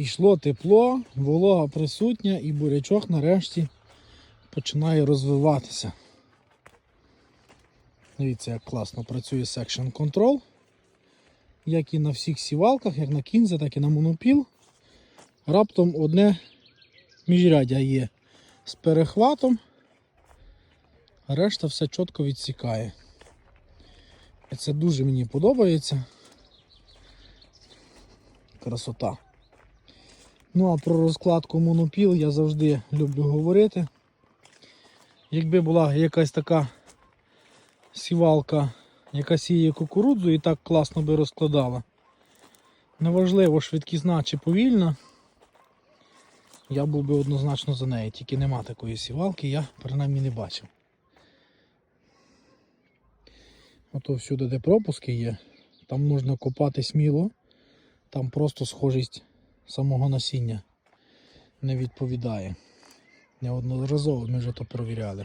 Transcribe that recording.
Пішло тепло, волога присутня і бурячок нарешті починає розвиватися. Дивіться, як класно працює Section Control. Як і на всіх сівалках, як на кінза, так і на монопіл. Раптом одне міжряддя є з перехватом, а решта все чітко відсікає. І це дуже мені подобається. Красота. Ну а про розкладку монопіл я завжди люблю говорити. Якби була якась така сівалка, яка сіє кукурудзу і так класно би розкладала. Неважливо, швидкісна чи повільна. Я був би однозначно за неї, тільки нема такої сівалки, я принаймні не бачив. Ото всюди, де пропуски є, там можна копати сміло, там просто схожість самого насіння не відповідає. Неодноразово ми вже то провіряли.